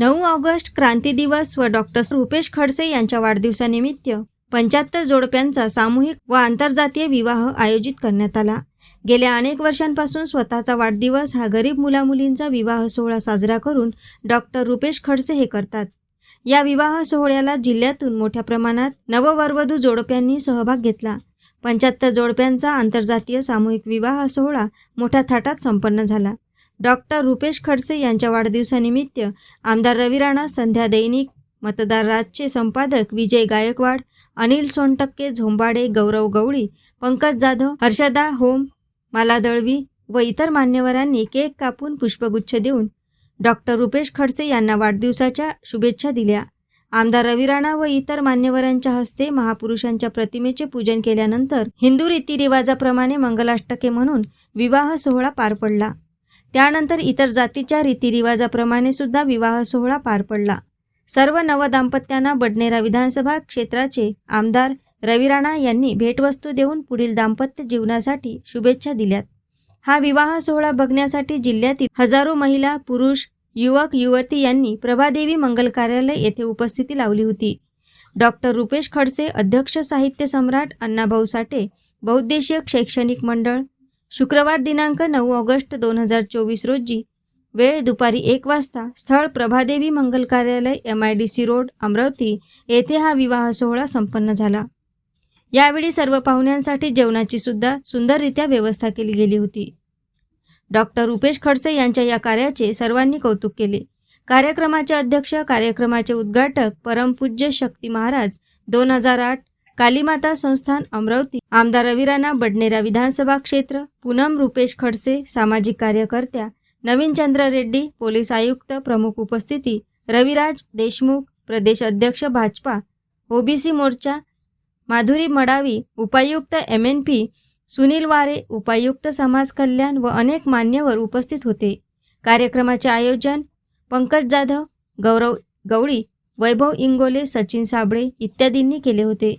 नऊ ऑगस्ट क्रांती दिवस व डॉक्टर रुपेश खडसे यांच्या वाढदिवसानिमित्त पंच्याहत्तर जोडप्यांचा सामूहिक व आंतरजातीय विवाह आयोजित करण्यात आला. गेल्या अनेक वर्षांपासून स्वतःचा वाढदिवस हा गरीब मुलामुलींचा विवाह सोहळा साजरा करून डॉक्टर रुपेश खडसे हे करतात. या विवाह सोहळ्याला जिल्ह्यातून मोठ्या प्रमाणात नववरवधू जोडप्यांनी सहभाग घेतला. पंच्याहत्तर जोडप्यांचा आंतरजातीय सामूहिक विवाह सोहळा मोठ्या थाटात संपन्न झाला. डॉक्टर रुपेश खडसे यांच्या वाढदिवसानिमित्त आमदार रवी राणा संध्या दैनिक मतदार राजचे संपादक विजय गायकवाड अनिल सोनटक्के झोंबाडे गौरव गवळी पंकज जाधव हर्षदा होम माला दळवी व इतर मान्यवरांनी केक कापून पुष्पगुच्छ देऊन डॉक्टर रुपेश खडसे यांना वाढदिवसाच्या शुभेच्छा दिल्या. आमदार रवी राणा व इतर मान्यवरांच्या हस्ते महापुरुषांच्या प्रतिमेचे पूजन केल्यानंतर हिंदू रीतिरिवाजाप्रमाणे मंगलाष्टके म्हणून विवाह सोहळा पार पडला. त्यानंतर इतर जातीच्या रीतिरिवाजाप्रमाणे सुद्धा विवाह सोहळा पार पडला. सर्व नवदाम्पत्यांना बडनेरा विधानसभा क्षेत्राचे आमदार रवी राणा यांनी भेटवस्तू देऊन पुढील दाम्पत्य जीवनासाठी शुभेच्छा दिल्यात. हा विवाह सोहळा बघण्यासाठी जिल्ह्यातील हजारो महिला पुरुष युवक युवती यांनी प्रभादेवी मंगल कार्यालय येथे उपस्थिती लावली होती. डॉक्टर रुपेश खडसे अध्यक्ष साहित्य सम्राट अण्णाभाऊ साठे बहुद्देशीय शैक्षणिक मंडळ शुक्रवार दिनांक नऊ ऑगस्ट दोन हजार चोवीस रोजी वेळ दुपारी एक वाजता स्थळ प्रभादेवी मंगल कार्यालय M I D C road Amravati येथे हा विवाह सोहळा संपन्न झाला. यावेळी सर्व पाहुण्यांसाठी जेवणाची सुद्धा सुंदररित्या व्यवस्था केली गेली होती. डॉक्टर रुपेश खडसे यांच्या या कार्याचे सर्वांनी कौतुक केले. कार्यक्रमाचे अध्यक्ष कार्यक्रमाचे उद्घाटक परमपूज्य शक्ती महाराज दोन हजार आठ कालीमाता संस्थान अमरावती. आमदार रविराणा बडनेरा विधानसभा क्षेत्र. पूनम रुपेश खडसे सामाजिक कार्यकर्त्या. नवीन चंद्र रेड्डी पोलीस आयुक्त प्रमुख उपस्थिती. रविराज देशमुख प्रदेश अध्यक्ष भाजपा. ओबीसी मोर्चा. माधुरी मडावी उपायुक्त एम एन पी. सुनील वारे उपायुक्त समाज कल्याण व अनेक मान्यवर उपस्थित होते. कार्यक्रमाचे आयोजन पंकज जाधव गौरव गवळी वैभव इंगोले सचिन साबळे इत्यादींनी केले होते.